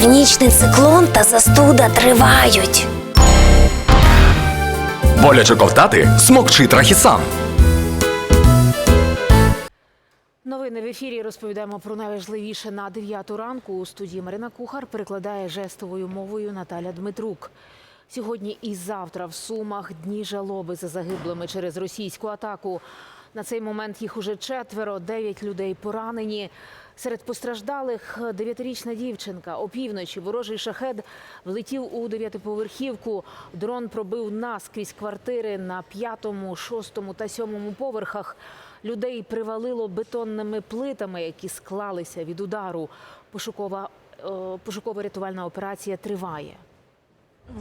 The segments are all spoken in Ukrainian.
Північний циклон та застуда тривають. Боляче ковтати смокчи трахісан. Новини в ефірі розповідаємо про найважливіше на 9 ранку. У студії Марина Кухар перекладає жестовою мовою Наталя Дмитрук. Сьогодні і завтра в Сумах дні жалоби за загиблими через російську атаку. На цей момент їх уже четверо, дев'ять людей поранені. Серед постраждалих дев'ятирічна дівчинка. Опівночі ворожий шахед влетів у дев'ятиповерхівку. Дрон пробив наскрізь квартири на п'ятому, шостому та сьомому поверхах. Людей привалило бетонними плитами, які склалися від удару. Пошукова пошукова пошуково-рятувальна операція триває.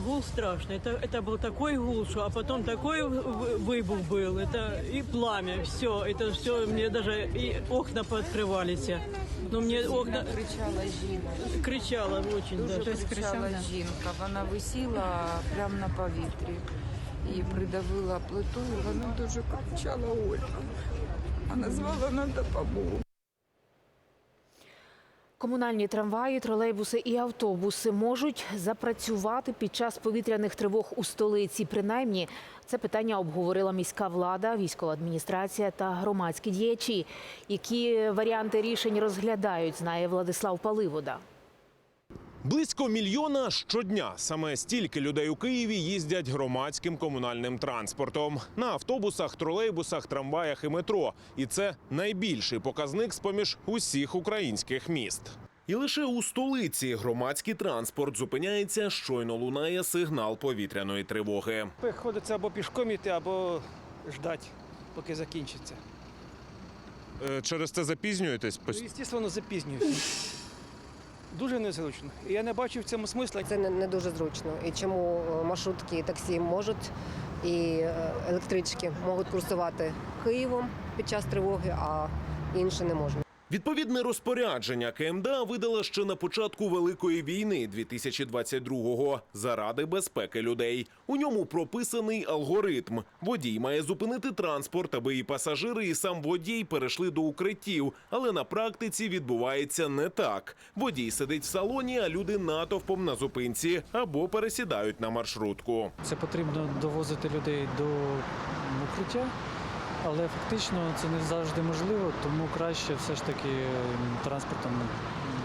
Гул страшный. Это, это был такой гул, что, а потом такой в- выбух был. Это и пламя, все. Это все, мне даже и окна пооткрывались. Но мне окна... кричала жінка. Кричала очень даже. Дуже кричала жінка. Вона висіла прямо на повітрі і придавила плиту. і Вона дуже кричала Ольга. А назвала на допомогу. Комунальні трамваї, тролейбуси і автобуси можуть запрацювати під час повітряних тривог у столиці. Принаймні, це питання обговорила міська влада, військова адміністрація та громадські діячі. Які варіанти рішень розглядають, знає Владислав Паливода. Близько мільйона щодня. Саме стільки людей у Києві їздять громадським комунальним транспортом на автобусах, тролейбусах, трамваях і метро. І це найбільший показник з поміж усіх українських міст. І лише у столиці громадський транспорт зупиняється, щойно лунає сигнал повітряної тривоги. Приходиться або пішком іти, або ждати, поки закінчиться. Е, Через це запізнюєтесь? Ну, звісно, запізнююся. Дуже незручно. І я не бачу в цьому смисла. Це не, не дуже зручно. І чому е, маршрутки таксі можуть і е, електрички можуть курсувати Києвом під час тривоги, а інші не можуть. Відповідне розпорядження КМДА видала ще на початку Великої війни 2022-го заради безпеки людей. У ньому прописаний алгоритм. Водій має зупинити транспорт, аби і пасажири, і сам водій перейшли до укриттів. Але на практиці відбувається не так. Водій сидить в салоні, а люди натовпом на зупинці або пересідають на маршрутку. Це потрібно довозити людей до укриття, але фактично це не завжди можливо, тому краще все ж таки транспортом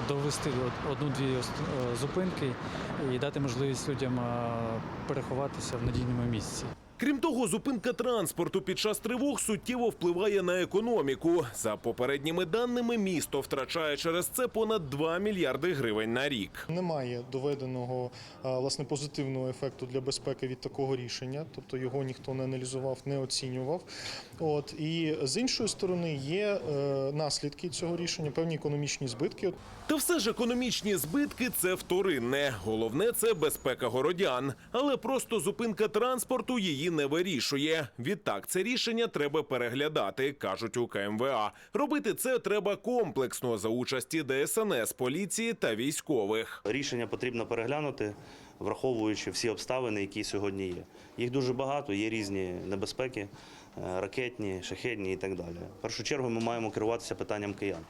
довести одну-дві е, зупинки і дати можливість людям е, переховатися в надійному місці. Крім того, зупинка транспорту під час тривог суттєво впливає на економіку. За попередніми даними, місто втрачає через це понад 2 мільярди гривень на рік. Немає доведеного власне позитивного ефекту для безпеки від такого рішення, тобто його ніхто не аналізував, не оцінював. От і з іншої сторони є е, наслідки цього рішення, певні економічні збитки. Та все ж економічні збитки це вторинне. Головне це безпека городян. Але просто зупинка транспорту її не вирішує. Відтак це рішення треба переглядати, кажуть у КМВА. Робити це треба комплексно за участі ДСНС, поліції та військових. Рішення потрібно переглянути, враховуючи всі обставини, які сьогодні є. Їх дуже багато, є різні небезпеки, е, ракетні, шахедні і так далі. В першу чергу ми маємо керуватися питанням киян,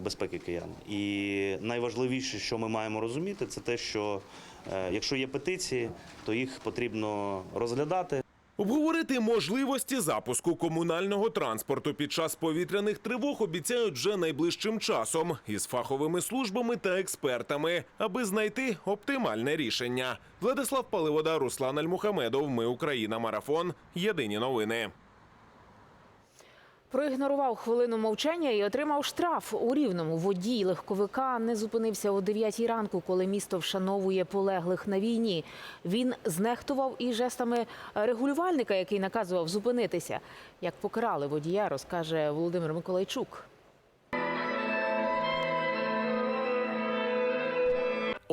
безпеки киян. І найважливіше, що ми маємо розуміти, це те, що е, якщо є петиції, то їх потрібно розглядати. Обговорити можливості запуску комунального транспорту під час повітряних тривог обіцяють вже найближчим часом із фаховими службами та експертами, аби знайти оптимальне рішення. Владислав Паливода, Руслан Альмухамедов. Ми Україна. Марафон. Єдині новини. Проігнорував хвилину мовчання і отримав штраф у рівному. Водій легковика не зупинився о 9 ранку, коли місто вшановує полеглих на війні. Він знехтував і жестами регулювальника, який наказував зупинитися. Як покарали водія, розкаже Володимир Миколайчук.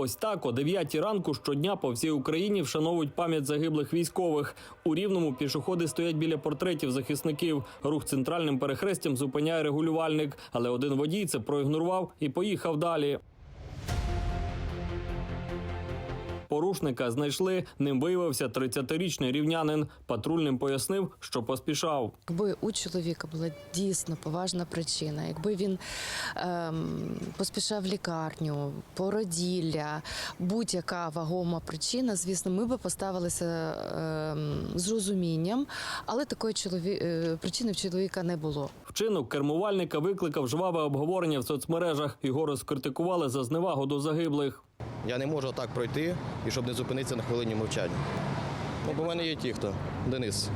Ось так о 9 ранку щодня по всій Україні вшановують пам'ять загиблих військових. У рівному пішоходи стоять біля портретів захисників. Рух центральним перехрестям зупиняє регулювальник, але один водій це проігнорував і поїхав далі. Порушника знайшли. Ним виявився 30-річний рівнянин. Патрульним пояснив, що поспішав. Якби у чоловіка була дійсно поважна причина, якби він ем, поспішав в лікарню, породілля, будь-яка вагома причина, звісно, ми би поставилися ем, з розумінням, але такої чолові... е, причини в чоловіка не було. Вчинок кермувальника викликав жваве обговорення в соцмережах. Його розкритикували за зневагу до загиблих. Я не можу так пройти і щоб не зупинитися на хвилині мовчання. Ну, бо в мене є ті, хто Денис.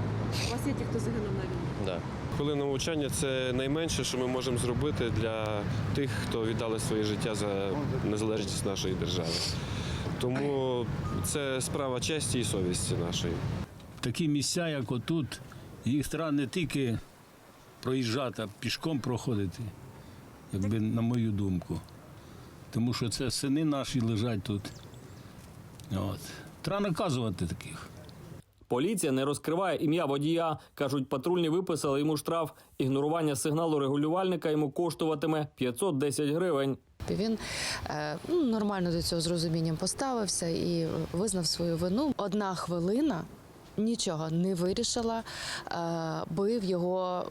У вас є ті, хто загинув на війні? Да. Хвилина мовчання це найменше, що ми можемо зробити для тих, хто віддали своє життя за незалежність нашої держави. Тому це справа честі і совісті нашої. Такі місця, як отут, їх треба не тільки проїжджати, а пішком проходити, якби на мою думку. Тому що це сини наші лежать тут. От. Треба наказувати таких. Поліція не розкриває ім'я водія. кажуть, патрульні виписали йому штраф. Ігнорування сигналу регулювальника йому коштуватиме 510 гривень. Він е, ну, нормально до цього з розумінням поставився і визнав свою вину. Одна хвилина. Нічого не вирішила е, би в його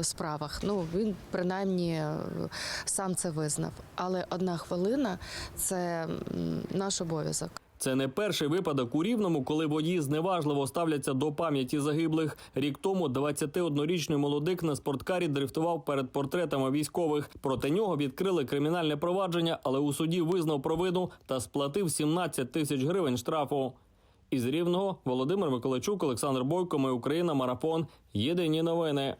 е, справах. Ну він принаймні е, сам це визнав. Але одна хвилина це наш обов'язок. Це не перший випадок у Рівному, коли водії зневажливо ставляться до пам'яті загиблих. Рік тому 21-річний молодик на спорткарі дрифтував перед портретами військових. Проти нього відкрили кримінальне провадження, але у суді визнав провину та сплатив 17 тисяч гривень штрафу. Із Рівного Володимир Миколайчук, Олександр Бойко. Ми Україна. Марафон. Єдині новини.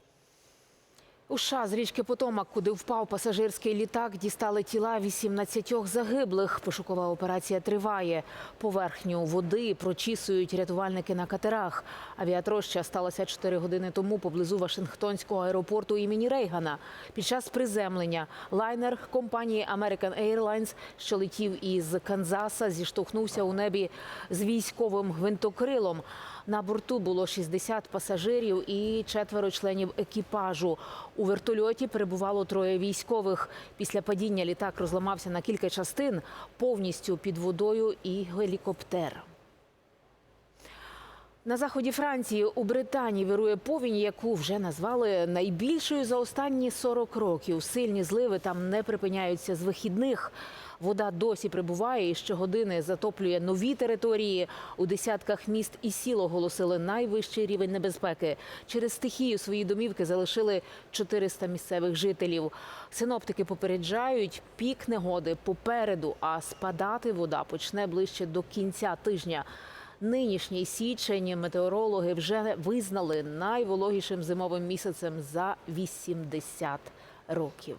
У США з річки Потомак, куди впав пасажирський літак, дістали тіла 18 загиблих. Пошукова операція триває. Поверхню води прочісують рятувальники на катерах. Авіатроща сталася 4 години тому поблизу Вашингтонського аеропорту імені Рейгана. Під час приземлення лайнер компанії American Airlines, що летів із Канзаса, зіштовхнувся у небі з військовим гвинтокрилом. На борту було 60 пасажирів і четверо членів екіпажу. У вертольоті перебувало троє військових. Після падіння літак розламався на кілька частин, повністю під водою і гелікоптер. На заході Франції у Британії вирує повінь, яку вже назвали найбільшою за останні 40 років. Сильні зливи там не припиняються з вихідних. Вода досі прибуває і щогодини затоплює нові території. У десятках міст і сіл оголосили найвищий рівень небезпеки. Через стихію свої домівки залишили 400 місцевих жителів. Синоптики попереджають, пік негоди попереду, а спадати вода почне ближче до кінця тижня. Нинішній січень метеорологи вже визнали найвологішим зимовим місяцем за 80 років.